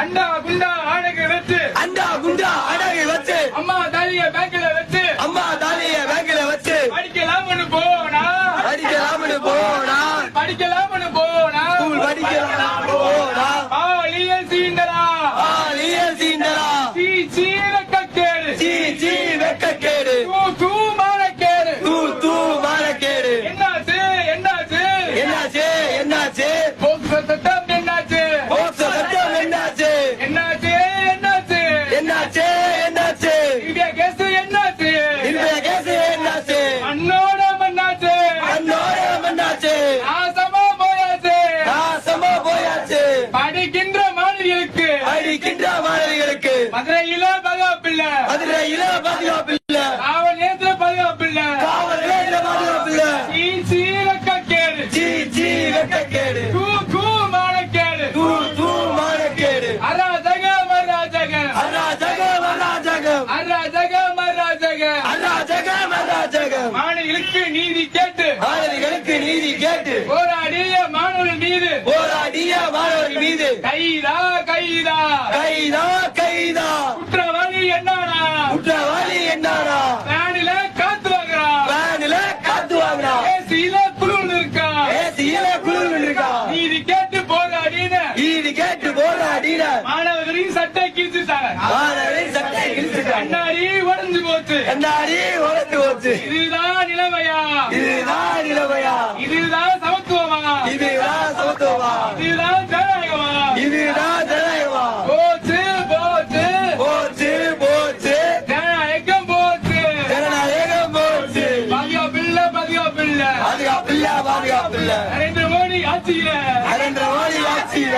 அண்டா குண்டா ஆடைகள் வச்சு அண்டா குண்டா அடகு வச்சு அம்மா தாலிய பேங்க்ல வச்சு அம்மா தாலிய பேங்க்ல வச்சு படிக்கலாம்னு போனா. படிக்கலாம்னு போனா. படிக்கலாம்னு போனா. ஸ்கூல் படிக்கலாம் போனா. சீண்டரா ஆலிய சீண்டரா மதுரையில பாதுகாப்பில்லை. மதுரையில பாதுகாப்பு இல்ல காவல் நிலையத்துல பாதுகாப்பில்லை. காவல் நிலையத்துல பாதுகாப்பு இல்ல சீ சீரக்க கேடு சீ சீ வெக்கக்கேடு. தூ தூ மானக்கேடு. தூ தூ மானக்கேடு. அராஜக மராஜக. அராஜகம் அராஜகம் அராஜக மராஜக. அராஜகம் அராஜகம் மாணவிகளுக்கு நீதி கேட்டு. மாணவிகளுக்கு கைதா கைதா. கைதா கைதா. குற்றவாளி என்னடா குற்றவாளி என்னடா வேனில காத்து வாங்குறா. வேனில காத்து வாங்கினா ஏசியில குழுவில் இருக்கா ஏசியில குழு இருக்கா நீதி கேட்டு போராடின. நீதி கேட்டு போராடின. மாணவர்களின் சட்டை கிழிச்சுட்டாங்க. மாணவரின் சட்டை கிழிச்சுட்டாங்க. கண்ணாடி உடஞ்சு போச்சு. கண்ணாடி உழைத்து போச்சு. இதுதான் நிலைமையா? இதுதான் நிலைமையா? இதுதான் சமத்துவமா? இதுதான் சமத்துவமா? பாதுகாப்பில்ல பாதுகாப்பில்ல நரேந்திர மோடி ஆட்சியில. நரேந்திர மோடி ஆட்சியில.